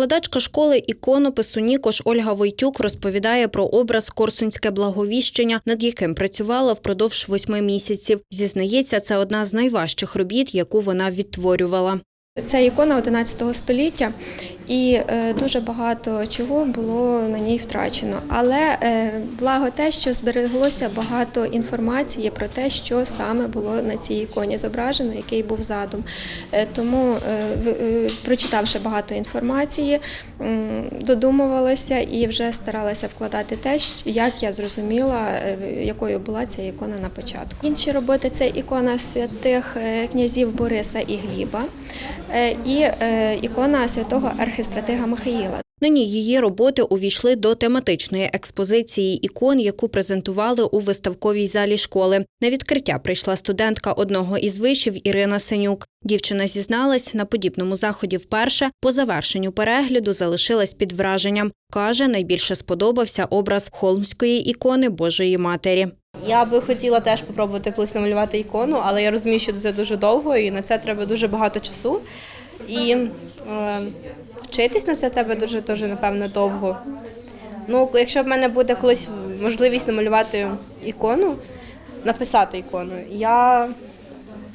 Ладачка школи іконопису Нікош Ольга Войтюк розповідає про образ Корсунське благовіщення, над яким працювала впродовж восьми місяців. Зізнається, це одна з найважчих робіт, яку вона відтворювала. Це ікона 11 століття, і е, дуже багато чого було на ній втрачено. Але е, благо те, що збереглося багато інформації про те, що саме було на цій іконі зображено, який був задум. Е, Тому, прочитавши багато інформації, додумувалася і вже старалася вкладати те, як я зрозуміла, якою була ця ікона на початку. Інші роботи це ікона святих князів Бориса і Гліба і ікона святого архистратига Михаїла. Нині її роботи увійшли до тематичної експозиції ікон, яку презентували у виставковій залі школи. На відкриття прийшла студентка одного із вишів Ірина Сенюк. Дівчина зізналась, на подібному заході вперше по завершенню перегляду залишилась під враженням. Каже, найбільше сподобався образ холмської ікони Божої Матері. Я би хотіла теж спробувати колись намалювати ікону, але я розумію, що це дуже довго і на це треба дуже багато часу. І е, вчитись на це треба дуже дуже напевно довго. Ну, якщо в мене буде колись можливість намалювати ікону, написати ікону, я,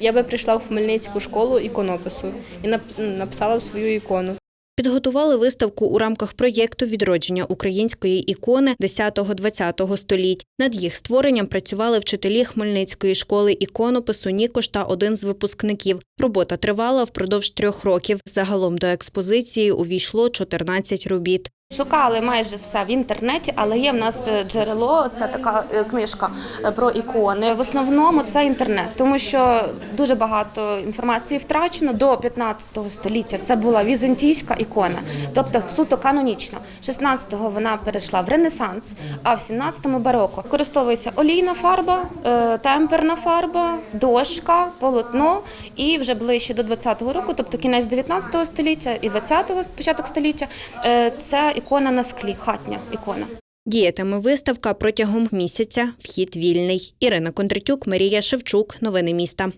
я би прийшла в Хмельницьку школу іконопису і нап- написала б свою ікону. Підготували виставку у рамках проєкту відродження української ікони 10-20 століть. Над їх створенням працювали вчителі Хмельницької школи іконопису Нікош та один з випускників. Робота тривала впродовж трьох років. Загалом до експозиції увійшло 14 робіт. Шукали майже все в інтернеті, але є в нас е, джерело. Це така е, книжка е, про ікони. В основному це інтернет, тому що дуже багато інформації втрачено до 15 століття. Це була візантійська ікона, тобто суто канонічна. 16-го вона перейшла в Ренесанс, а в 17-му бароко. Використовується олійна фарба, темперна фарба, дошка, полотно і вже ближче до 20-го року, тобто кінець 19 століття і 20-го початок століття. Це ікона на склі, хатня ікона. Діятиме виставка протягом місяця. Вхід вільний. Ірина Кондратюк, Марія Шевчук. Новини міста.